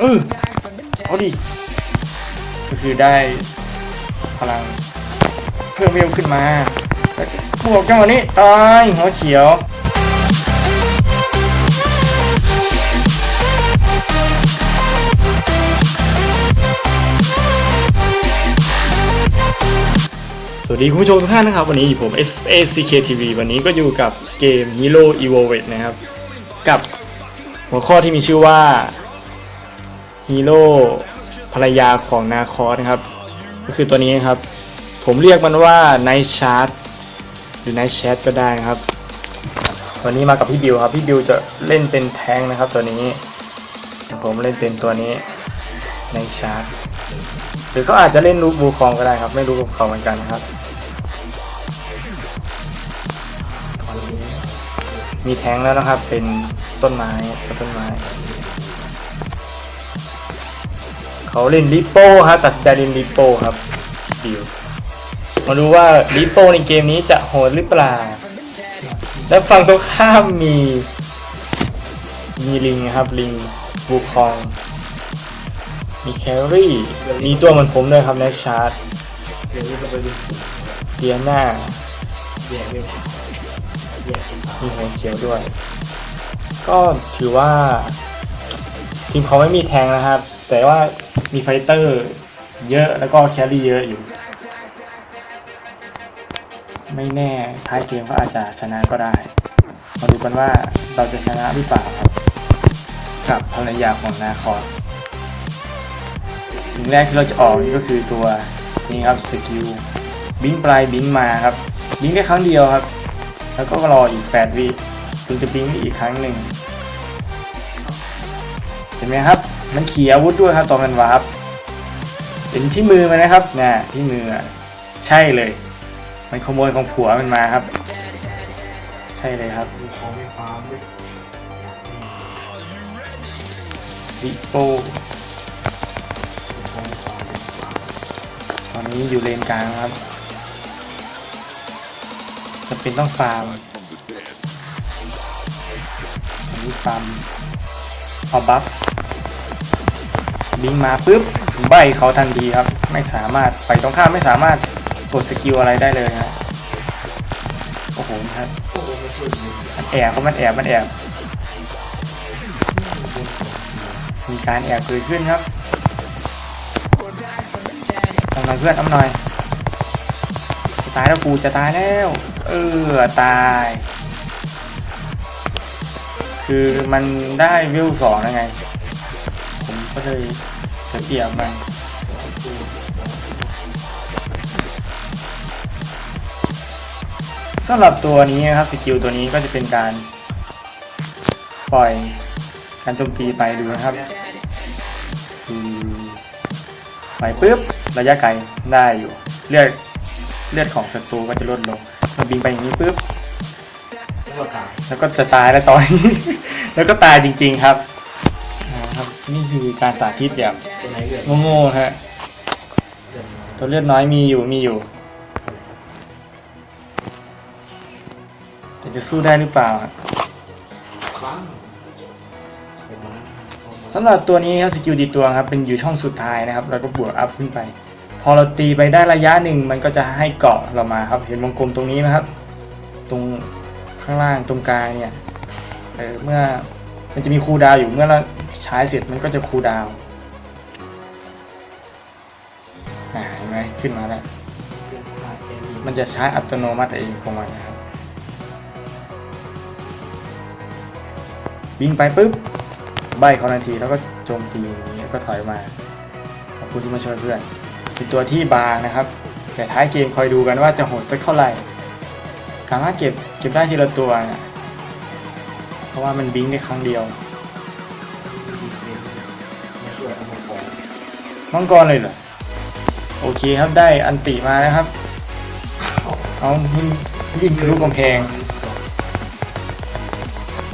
เออเอาดิ ก็คือได้พลังเพิ่มเวลขึ้นมาบวกจังหวะนี้ตายหัวเขียวสวัสดีคุณผู้ชมทุกท่านนะครับ วันนี้ผม SACK TV วันนี้ก็อยู่กับเกม Hero Evolved นะครับ กับหัวข้อที่มีชื่อว่า Hero ภรรยาของนาคอสนะครับ ก็คือตัวนี้นะครับ ผมเรียกมันว่า Night Chart หรือ Night Chat ก็ได้นะครับวันนี้มากับพี่บิวครับ พี่บิวจะเล่นเป็นแทงนะครับตัวนี้ ผมเล่นเป็นตัวนี้ Night Chart หรือก็อาจจะเล่นรูปบูคองก็ได้ครับ ไม่รู้บูคองเหมือนกันนะครับตอนนี้มีแทงแล้วนะครับเป็นต้นไม้ต้นไม้ เขาเล่นลิโป้ครับ ตัดสินใจเล่นลิโป้ครับดิวมาดูว่าลิโป้ในเกมนี้จะโหดหรือเปล่า และฝั่งตรงข้ามมี มีลิงครับลิงบูคอง มีแครี่ มีตัวเหมือนผมด้วยครับในชาร์ตเดียน่าม่แย่มีหัวเขียวด้วย ก็ถือว่าทีมเขาไม่มีแทงนะครับ แต่ว่ามีไฟเตอร์เยอะแล้วก็แครี่เยอะอยู่ ไม่แน่ท้ายเกมก็อาจจะชนะก็ได้ มาดูกันว่าเราจะชนะหรือเปล่าครับกับภรรยาของนาคอสสิ่งแรกที่เราจะออกนี่ก็คือตัวนี้ครับสกิลบิงปลายบิงมาครับบิงได้ครั้งเดียวครับ แล้วก็รออีก 8 วิถึงจะบิงอีกครั้งหนึ่งเห็นไหมครับ มันขี่อาวุธด้วยครับตอนมันวาร์ปเป็นที่มือมันนะครับน่ะที่มืออะใช่เลย มันขโมยของผัวมันมาครับ ใช่เลยครับดูของไม่ฟ้าไม่วิโปของไม่ฟ้าไม่ฟ้าตอนนี้อยู่เลนกลางครับจะเป็นต้องฟาร์มอันนี้ฟาร์มเอาบัฟ บิงมาปุ๊บใบเขาทันทีครับ ไม่สามารถไปตรงข้ามไม่สามารถกดสกิลอะไรได้เลยนะโอ้โหครับมันแอบครับมันแอบมันแอบมีการแอบเกิดขึ้นครับเอาหน่อยเพื่อนเอาหน่อยจะตายแล้วกูจะตายแล้ว เออตาย คือมันได้วิวสองแล้วไง ก็เลยเสียเปรียบมันสำหรับตัวนี้นะครับสกิลตัวนี้ก็จะเป็นการปล่อยการโจมตีไปดูนะครับไปปุ๊บระยะไกลได้อยู่เลือดเลือดของศัตรูก็จะลดลงมันบินไปอย่างนี้ปุ๊บแล้วก็ตายแล้วก็จะตายแล้วตอนแล้วก็ตายจริง ๆ ครับ นี่คือการสาธิตแบบโง่ๆฮะตัวเลือดน้อยมีอยู่มีอยู่ แต่จะสู้ได้หรือเปล่าสำหรับตัวนี้ครับสกิลตีตัวครับเป็นอยู่ช่องสุดท้ายนะครับ แล้วก็บวกอัพขึ้นไป พอเราตีไปได้ระยะหนึ่งมันก็จะให้เกาะเรามาครับ เห็นวงกลมตรงนี้ไหมครับ ตรงข้างล่างตรงกลางเนี่ยเออเมื่อมันจะมีคูดาวอยู่เมื่อเรา ช้เสร็จมันก็จะคูลดาวน์อ่าเห็นไหมขึ้นมาแล้ว มันจะใช้อัตโนมัติเองของมันนะครับวิ่งไปปุ๊บใบเขาทันทีแล้วก็โจมตีอย่างนี้ก็ถอยมาขอบคุณที่มาช่วยเพื่อนเป็นตัวที่บางนะครับ แต่ท้ายเกมคอยดูกันว่าจะโหดสักเท่าไหร่สามารถเก็บเก็บได้ทีละตัวนะเพราะว่ามันบิงได้ครั้งเดียว มาช่วยเอามาของมังกรเลยเหรอ โอเคครับได้อันติมาแล้วครับ เอายิงยิงทะลุกำแพง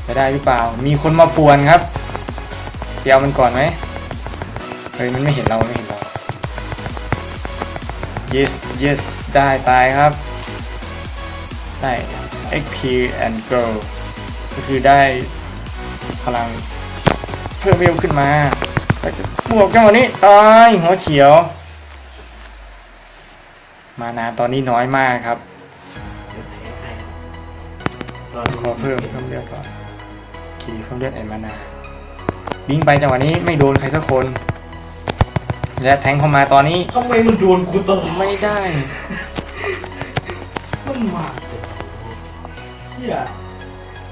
จะได้หรือเปล่า มีคนมาป่วนครับเดี๋ยวมันก่อนไหมเฮ้ยมันไม่เห็นเราไม่เห็นเรา yes yes ได้ตายครับ ได้ XP and grow ก็คือได้พลัง พิ่มเวลขึ้นมาบวกจังหวะนี้ตายหัวเขียว มานาตอนนี้น้อยมากครับเดี๋ยวเทให้รอดูขอเพิ่มเพิ่มเลือดก่อนขีเพิ่มเลือดไอ้มานาวิ่งไปจังหวะนี้ไม่โดนใครสักคนและแทงเข้ามาตอนนี้ทำไมมันโดนกูตลอดไม่ได้มันมาเป็นเฮีย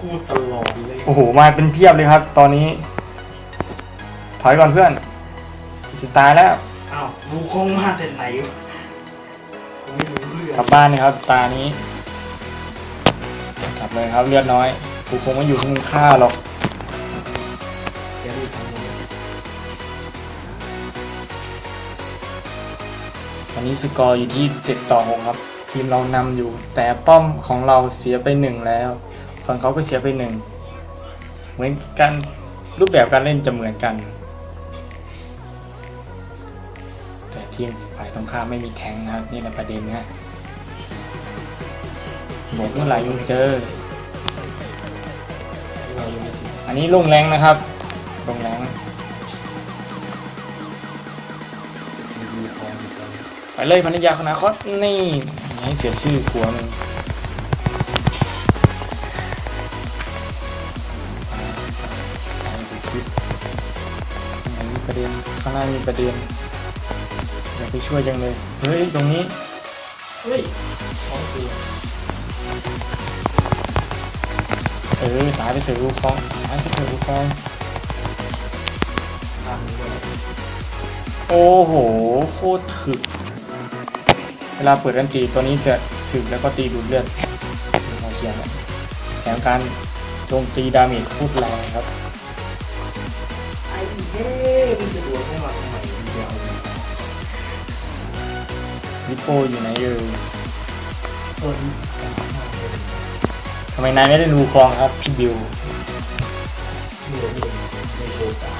กูตลอดเลยโอ้โหมาเป็นเพียบเลยครับ ตอนนี้ ถอยก่อนเพื่อนจะตายแล้ว อ้าวดูคงมาแต่ไหนวะกูไม่รู้เรื่องกลับบ้านนะครับตานี้กลับเลยครับเลือดน้อย กูคงไม่อยู่ที่มึงฆ่าหรอก แกรีบทำเลยตอนนี้สกอร์อยู่ที่ 7 ต่อ 6 ครับ ทีมเรานำอยู่ แต่ป้อมของเราเสียไปหนึ่งแล้ว ฝั่งเขาก็เสียไปหนึ่งเหมือนกันรูปแบบการเล่นจะเหมือนกัน ทีมฝ่ายตรงข้ามไม่มีแทงนะครับ นี่แหละประเด็นนะบวกเมื่อไหร่ยุงเจออันนี้ลงแรงนะครับลงแรงไปเลยพันยาคณาคอสนี่ให้เสียชื่อผัวมึงปดูคลิปไหนมีประเด็นข้างหน้ามีประเด็น ไปช่วยจังเลย เฮ้ย ตรงนี้ เฮ้ยคอนเตียเออตายไปเสือรูคองตายไปเสือรูคองทำด้วยโอ้โห โคตรถึก เวลาเปิดกันตีตัวนี้จะถึกแล้วก็ตีดูดเลือดหัวเชียร์นะแถมการโจมตีดาเมจโคตรแรงครับ โปอยู่ไหนเอ่ยต้นกลางมาเลยทำไมนายไม่ได้ดูคลองครับพี่บิวชื่อนี่ไม่โดนตา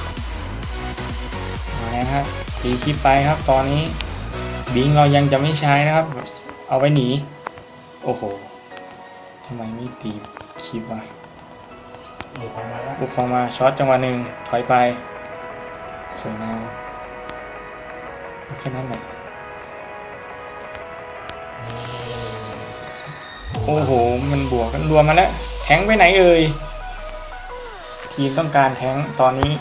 มาแล้วครับตีคลิปไปครับ ตอนนี้บิงเรายังจะไม่ใช้นะครับ เอาไว้หนี โอ้โหทำไมไม่ตีคลิปวะหนูของมาแล้วบุกเข้ามาช็อตจังหวะหนึ่งถอยไปสวยงามแค่นั้นแหละ โอ้โห มันบวกกันรวมมาแล้ว แทงไปไหนเอ่ย ทีมต้องการแทงตอนนี้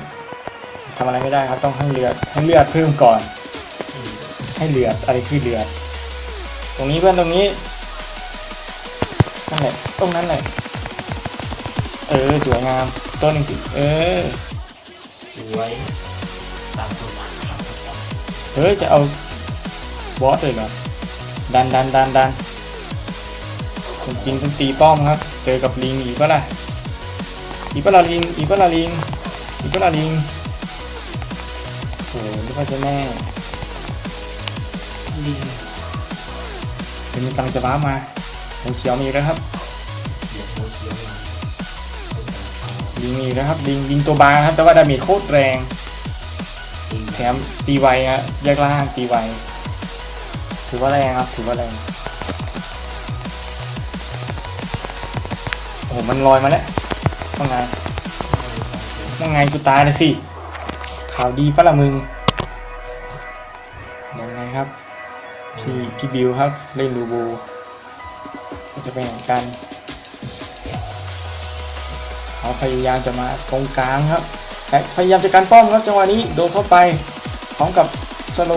ทำอะไรไม่ได้ครับ ต้องให้เลือดให้เลือดเพิ่มก่อน ให้เลือดอะไรคือเลือด ตรงนี้เพื่อนตรงนี้นั่นแหละตรงนั้นแหละเออ สวยงามต้นหนึ่งสิเออ สวยตามตัวมันครับเฮ้ยจะเอาบอสเลยเหรอ ดันดันดันดันผมจริงต้องตีป้อมครับ เจอกับลิงอีกปะล่ะอีกปะล่ะลิงอีกปะล่ะลิงอีกปะล่ะลิงโอ้นึกว่าจะแน่ลิงเป็นมีตังค์จะว้ามาโอเขียวมีแล้วครับเดี๋ยวโคเชียวมาลิงมีแล้วครับลิงลิงตัวบางนะครับ แต่ว่าดาเมจโคตรแรงลิงแถมตีไวฮะแยกล่างตีไว ถือว่าแรงครับ ถือว่าแรงโอ้โหมันลอยมาแล้วว่าไงว่าไงกูตายเลยสิ ข่าวดีปะละมึง ยังไงครับ พี่พี่บิวครับ เล่นดูบูก็จะไปไหนกันเขาพยายามจะมาตรงกลางครับแต่พยายามจะการป้อมครับจังหวะนี้โดนเข้าไปพร้อมกับสโล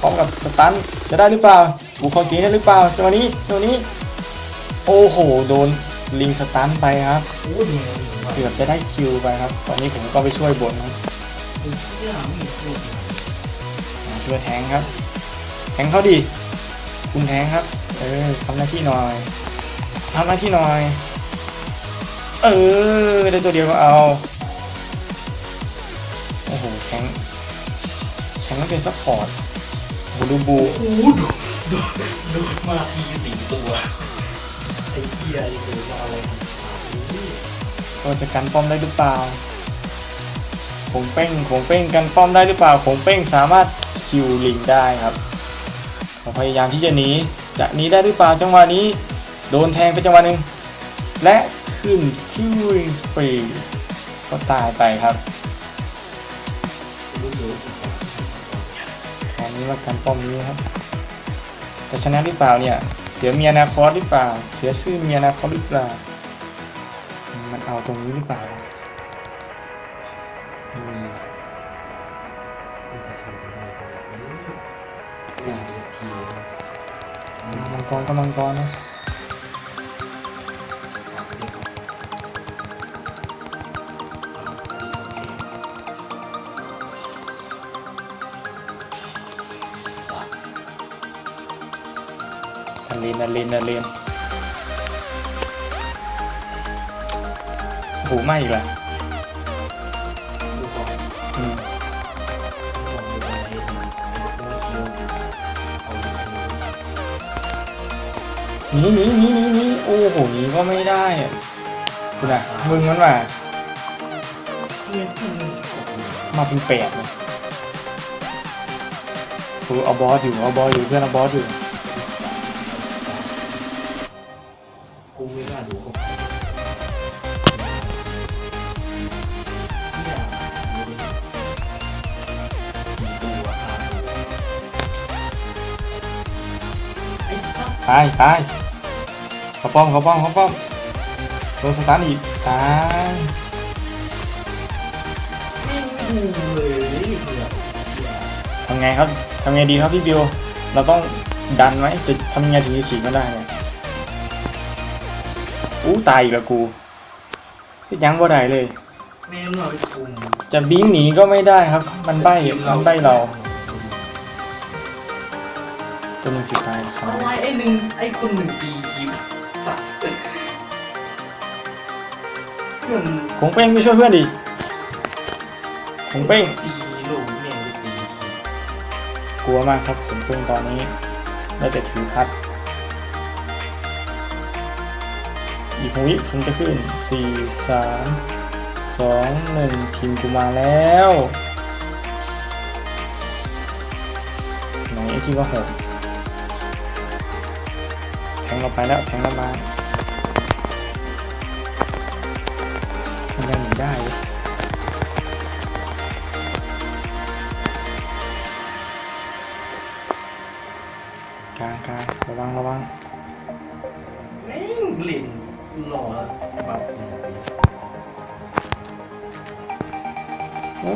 พร้อมกับสตัน จะได้หรือเปล่าบุคคลจีได้หรือเปล่าจังหวะนี้จังหวะนี้ โอ้โห โดนลิงสตันไปครับโอ้ยลิงลิงว่ะเกือบจะได้คิวไปครับ ตอนนี้ผมก็ไปช่วยบนครับไอ้เหี้ยไม่พูดเลยมาช่วยแทงครับ แทงเขาดิคุณแทงครับ เออทำหน้าที่หน่อยทำหน้าที่หน่อย เออ ได้ตัวเดียวก็เอา โอ้โห แทงแทงไม่เป็นซัพพอร์ต โอ้ดูบูโอ้ดูดูดูมาทีสี่ตัวไอ้เหี้ยไอ้ตัวมาอะไรเขาจะกันป้อมได้หรือเปล่าผงเป้งผงเป้งกันป้อมได้หรือเปล่าผงเป้งสามารถคิวลิงได้ครับเขาพยายามที่จะหนีจะหนีได้หรือเปล่าจังหวะนี้ โดนแทงไปจังหวะหนึ่งและขึ้นคิวริงสปรีก็ตายไปครับ ว่าการป้อมนี้ครับ แต่ชนะหรือเปล่าเนี่ย เสียเมียนาคอสหรือเปล่า เสียชื่อเมียนาคอสหรือเปล่า มันเอาตรงนี้หรือเปล่าไม่มีมันจะทำอะไรกันเนี่ยเล่นอีกทีนะมังกรก็มังกรนะ นันเลนนันเลนนันเลนโอ้โหม่อีกแล้วดูก่อนอืมบอกดูอะไรดีไม่เคี้ยวเอาดูหนีหนีหนีหนีหนีโอ้โหหนีก็ไม่ได้อะคุณอะมึงมันว่าเพื่อนเพื่อนมาเป็นแปดเลยกูเอาบอสอยู่เอาบอสอยู่เพื่อนเอาบอสอยู่าดูตาตัวไอ้สัตว์ตายตายเขาป้อมเขาป้อมเขาป้อมโดนสตาร์ทอีกตายทำไงครับทำไงดีครับพี่บิว เราต้องดันไหมจะทำไงถึงจะฉีกมันได้เนี่ย อู้ตายอีกแล้วกูยังบ่ได้เลยแม่งเราไปคุมจะบิงหนีก็ไม่ได้ครับ มันใบ้มันใบ้เรา ตัวหนึ่งสิบตายครับเอาไว้ไอ้หนึ่งไอ้คนหนึ่งตีคลิปสัตว์เหมือนคงเป้งไปช่วยเพื่อนดิคงเป้งตีลูกเนี่ยไปตีคลิปกลัวมากครับผมเพิ่งตอนนี้ได้แต่ถือพัด อีกหวิผมจะขึ้นสี่สามสองหนึ่งทีมกูมาแล้วไหนไอที่ว่าหกแทงเราไปแล้วแทงเรามามันยังหนีได้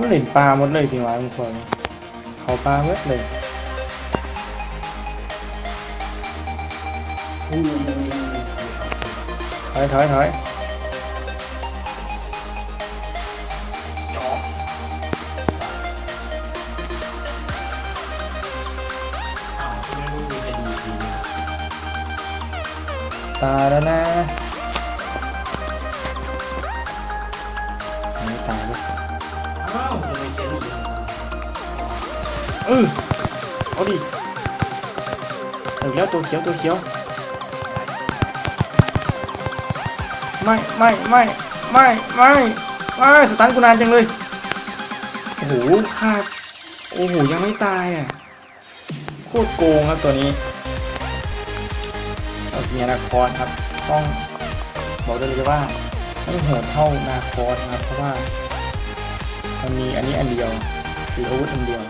มันเล่นปลาหมดเลยทีวะทุกคนเขาปลาเวทเลยถอยถอยถอยตายแล้วนะ ออเอาดิเอาอีกแล้วตัวเขียวตัวเขียว ไม่ไม่ไม่ไม่ไม่ไม่สตันกูนานจังเลย โอ้โหฆ่าโอ้โหยังไม่ตายอะโคตรโกงครับตัวนี้เมียนาคอนครับต้องบอกได้เลยว่าไม่โหดเท่านาคอนนะครับเพราะว่ามันมีอันนี้อันเดียวคืออาวุธอันเดียว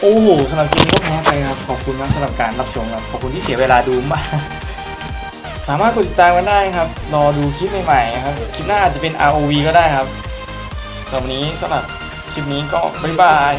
โอ้โหสำหรับเกมนี้ก็แพ้ไปครับ ขอบคุณมากสำหรับการรับชมครับ ขอบคุณที่เสียเวลาดูมาก สามารถกดติดตามกันได้ครับ รอดูคลิปใหม่ๆครับ คลิปหน้าอาจจะเป็น ROV ก็ได้ครับสำหรับวันนี้สำหรับคลิปนี้ก็บ๊ายบาย